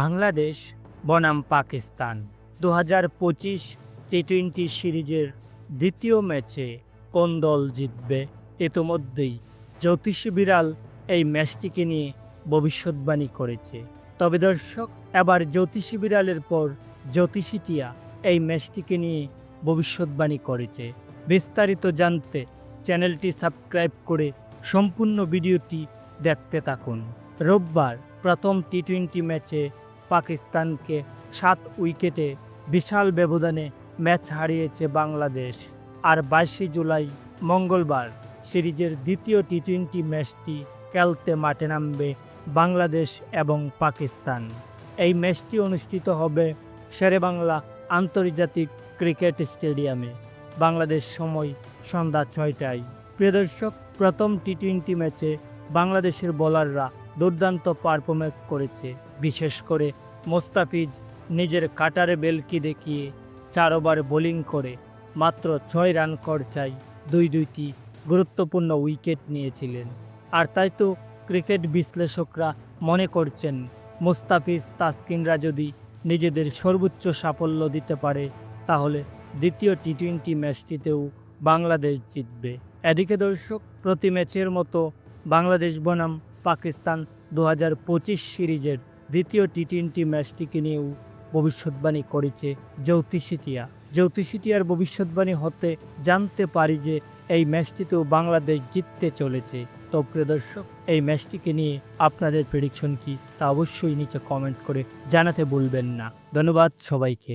বাংলাদেশ, বনাম পাকিস্তান। দু হাজার পঁচিশ টি টোয়েন্টি সিরিজের দ্বিতীয় ম্যাচে কোন দল জিতবে? ইতোমধ্যেই জ্যোতিষী বিড়াল এই ম্যাচটিকে নিয়ে ভবিষ্যৎবাণী করেছে। তবে দর্শক, এবার জ্যোতিষী বিড়ালের পর জ্যোতিষী টিয়া এই ম্যাচটিকে নিয়ে ভবিষ্যৎবাণী করেছে। বিস্তারিত জানতে চ্যানেলটি সাবস্ক্রাইব করে সম্পূর্ণ ভিডিওটি দেখতে থাকুন। রোববার প্রথম টি টোয়েন্টি ম্যাচে পাকিস্তানকে সাত উইকেটে বিশাল ব্যবধানে ম্যাচ হারিয়েছে বাংলাদেশ। আর বাইশে জুলাই মঙ্গলবার সিরিজের দ্বিতীয় টি টোয়েন্টি ম্যাচটি খেলতে মাঠে নামবে বাংলাদেশ এবং পাকিস্তান। এই ম্যাচটি অনুষ্ঠিত হবে শেরেবাংলা আন্তর্জাতিক ক্রিকেট স্টেডিয়ামে। বাংলাদেশ সময় সন্ধ্যা ছয়টায়। প্রিয় দর্শক, প্রথম টি টোয়েন্টি ম্যাচে বাংলাদেশের বোলাররা দুর্দান্ত পারফরমেন্স করেছে। বিশেষ করে মোস্তাফিজ নিজের কাটারে বেলকি দেখিয়ে চার ওভার বোলিং করে মাত্র ছয় রান খরচায় দুই দুইটি গুরুত্বপূর্ণ উইকেট নিয়েছিলেন। আর তাই তো ক্রিকেট বিশ্লেষকরা মনে করছেন মোস্তাফিজ তাসকিনরা যদি নিজেদের সর্বোচ্চ সাফল্য দিতে পারে, তাহলে দ্বিতীয় টি টোয়েন্টি ম্যাচটিতেও বাংলাদেশ জিতবে। এদিকে দর্শক, প্রতি ম্যাচের মতো বাংলাদেশ বনাম পাকিস্তান দু হাজার পঁচিশ সিরিজের দ্বিতীয় টি টোয়েন্টি ম্যাচটিকে নিয়েও ভবিষ্যৎবাণী করেছে জ্যোতিষিটিয়া জ্যোতিষিটিয়ার ভবিষ্যৎবাণী হতে জানতে পারি যে এই ম্যাচটিতেও বাংলাদেশ জিততে চলেছে। তো প্রিয় দর্শক, এই ম্যাচটিকে নিয়ে আপনাদের প্রেডিকশন কি তা অবশ্যই নিচে কমেন্ট করে জানাতে ভুলবেন না। ধন্যবাদ সবাইকে।